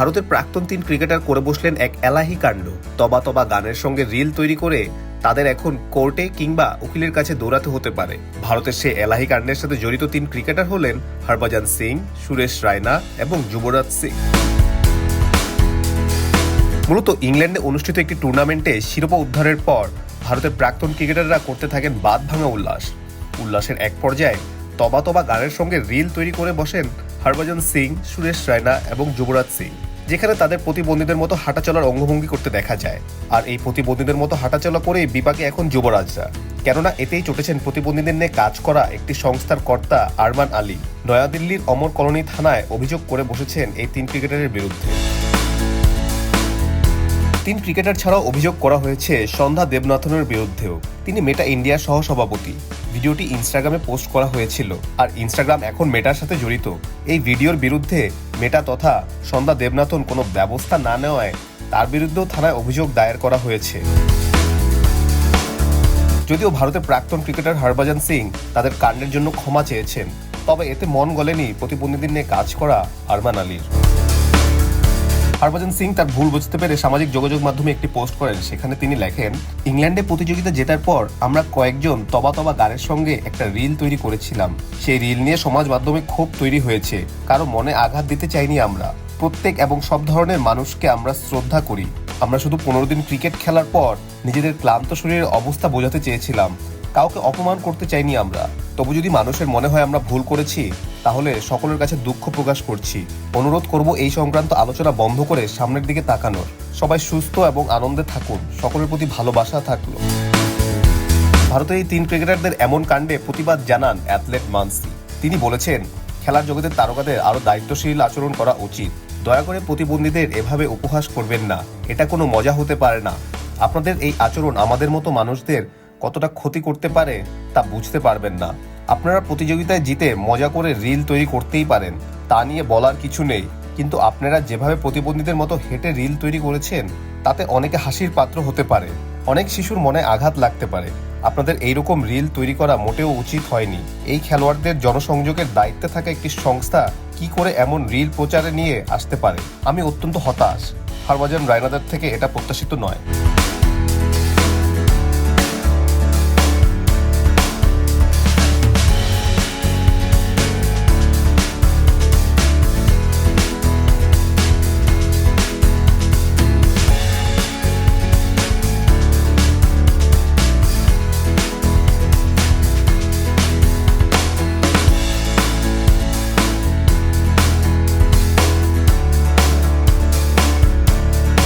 ভারতের প্রাক্তন তিন ক্রিকেটার করে বসলেন এক এলাহি কাণ্ড। তবা তবা গানের সঙ্গে রিল তৈরি করে তাদের এখন কোর্টে কিংবা উকিলের কাছে দৌড়াতে হতে পারে। ভারতের সেই এলাহি কাণ্ডের সাথে জড়িত তিন ক্রিকেটার হলেন হরভজন সিং, সুরেশ রায়না এবং যুবরাজ সিং। মূলত ইংল্যান্ডে অনুষ্ঠিত একটি টুর্নামেন্টে শিরোপা উদ্ধারের পর ভারতের প্রাক্তন ক্রিকেটাররা করতে থাকেন বাদ ভাঙা উল্লাস। উল্লাসের এক পর্যায়ে তবা তবা গানের সঙ্গে রিল তৈরি করে বসেন হরভজন সিং, সুরেশ রায়না এবং যুবরাজ সিং। যেখানে তাদের প্রতিবন্ধীদের মতো হাঁটাচলার অঙ্গভঙ্গি করতে দেখা যায়। আর এই প্রতিবন্ধীদের মতো হাঁটাচলা করেই বিপাকে এখন যুবরাজরা। কেননা এতেই চটেছেন প্রতিবন্ধীদের নিয়ে কাজ করা একটি সংস্থার কর্তা আরমান আলী। নয়াদিল্লির অমর কলোনি থানায় অভিযোগ করে বসেছেন এই তিন ক্রিকেটারের বিরুদ্ধে। তিন ক্রিকেটার ছাড়াও অভিযোগ করা হয়েছে সন্ধ্যা দেবনাথনের বিরুদ্ধেও। তিনি মেটা ইন্ডিয়ার সহসভাপতি। ভিডিওটি ইনস্টাগ্রামে পোস্ট করা হয়েছিল আর ইনস্টাগ্রাম এখন মেটার সাথে জড়িত। এই ভিডিওর বিরুদ্ধে মেটা তথা সন্ধ্যা দেবনাথন কোনো ব্যবস্থা না নেওয়ায় তার বিরুদ্ধেও থানায় অভিযোগ দায়ের করা হয়েছে। যদিও ভারতের প্রাক্তন ক্রিকেটার হরভজন সিং তাদের কাণ্ডের জন্য ক্ষমা চেয়েছেন, তবে এতে মন গলেনি প্রতিবন্ধীদের নিয়ে কাজ করা আরমান আলীর। হরভজন সিং তার ভুল বুঝতে পেরে সামাজিক যোগাযোগ মাধ্যমে একটি পোস্ট করেন। সেখানে তিনি লেখেন, ইংল্যান্ডে প্রতিযোগিতা জেতার পর আমরা কয়েকজন তবা তবা গানের সঙ্গে একটা রিল তৈরি করেছিলাম। সেই রিল নিয়ে সমাজ মাধ্যমে ক্ষোভ তৈরি হয়েছে। কারও মনে আঘাত দিতে চাইনি আমরা। প্রত্যেক এবং সব ধরনের মানুষকে আমরা শ্রদ্ধা করি। আমরা শুধু পনেরো দিন ক্রিকেট খেলার পর নিজেদের ক্লান্ত শরীরের অবস্থা বোঝাতে চেয়েছিলাম। কাউকে অপমান করতে চাইনি আমরা। তবু যদি মানুষের মনে হয় আমরা ভুল করেছি, তাহলে সকলের কাছে দুঃখ প্রকাশ করছি। অনুরোধ করব এই সংক্রান্ত আলোচনা বন্ধ করে সামনের দিকে তাকানোর। সবাই সুস্থ এবং আনন্দে থাকুন। সকলের প্রতি ভালোবাসা থাকল। ভারতের এই তিন ক্রিকেটারদের এমন কাণ্ডে প্রতিবাদ জানান অ্যাথলেট মানসি। তিনি বলেছেন, খেলার জগতের তারকাদের আরও দায়িত্বশীল আচরণ করা উচিত। দয়া করে প্রতিবন্ধীদের এভাবে উপহাস করবেন না। এটা কোনো মজা হতে পারে না। আপনাদের এই আচরণ আমাদের মতো মানুষদের কতটা ক্ষতি করতে পারে তা বুঝতে পারবেন না। আপনারা প্রতিযোগিতায় জিতে মজা করে রিল তৈরি করতেই পারেন, তা নিয়ে বলার কিছু নেই। কিন্তু আপনারা যেভাবে প্রতিবন্ধীদের মতো হেঁটে রিল তৈরি করেছেন, তাতে অনেকে হাসির পাত্র হতে পারে। অনেক শিশুর মনে আঘাত লাগতে পারে। আপনাদের এইরকম রিল তৈরি করা মোটেও উচিত হয়নি। এই খেলোয়াড়দের জনসংযোগের দায়িত্বে থাকা একটি সংস্থা কি করে এমন রিল প্রচারে নিয়ে আসতে পারে? আমি অত্যন্ত হতাশ। হরভজন রায়নাদার থেকে এটা প্রত্যাশিত নয়।